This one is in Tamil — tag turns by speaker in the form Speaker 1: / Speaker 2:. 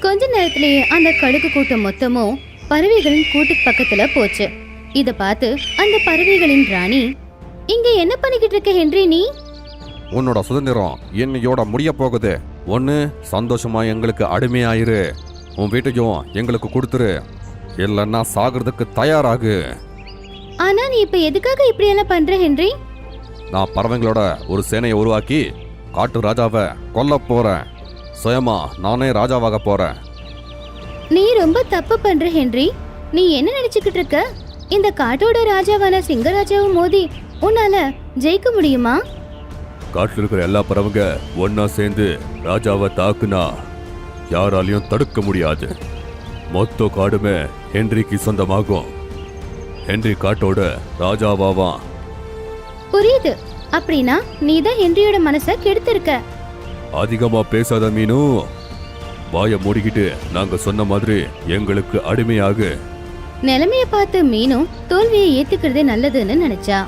Speaker 1: கொஞ்ச நேரத்திலேயே அந்த கழுகு கூட்டம் மொத்தமும் பறவைகளின் கூட்டுக்கு பக்கத்துல போச்சு. இத பார்த்து அந்த பறவைகளின் ராணி இங்க என்ன பண்ணிக்கிட்டு இருக்க ஹென்றி நீ?
Speaker 2: உன்னோட சுதந்திரம் என்னையோட முடிய போகுது. ஒன்று சந்தோஷமா எங்களுக்கு அடிமையாயிரு. உன் வீட்டையும் எங்களுக்கு கொடுத்துரு. இல்லைன்னா சாகிறதுக்கு தயாராகு.
Speaker 1: ஆனா நீ இப்ப எதுக்காக இப்படி எல்லாம் பண்ற ஹென்றி?
Speaker 2: நான் பறவைங்களோட ஒரு சேனையை உருவாக்கி காட்டு ராஜாவை கொல்ல போறேன். சுயமா நானே ராஜாவாக போறேன்.
Speaker 1: நீ ரொம்ப தப்பு பண்ற ஹென்றி. நீ என்ன நினைச்சுக்கிட்டு இருக்க? இந்த காட்டோட ராஜாவான சிங்கராஜாவும் மோதி உன்னால ஜெயிக்க முடியுமா?
Speaker 2: காட்டில் இருக்கிற எல்லா பறவைங்க ஒன்னா சேர்ந்து ராஜாவை தாக்குனா யாராலையும் தடுக்க முடியாது. மொத்த காடுமே ஹென்ரிக்கு சொந்தமாகும். ஹென்றி காட்டோட ராஜாவாவான்
Speaker 1: புரியுது. அப்படின்னா நீ தான் ஹென்ரியோட மனச கெடுத்திருக்க.
Speaker 2: அதிகமா பேசாத மீனு. வாய மூடிக்கிட்டு நாங்க சொன்ன மாதிரி எங்களுக்கு அடிமையாக.
Speaker 1: நிலைமைய பார்த்து மீனும் தோல்வியை ஏத்துக்கிறதே நல்லதுன்னு நினைச்சா.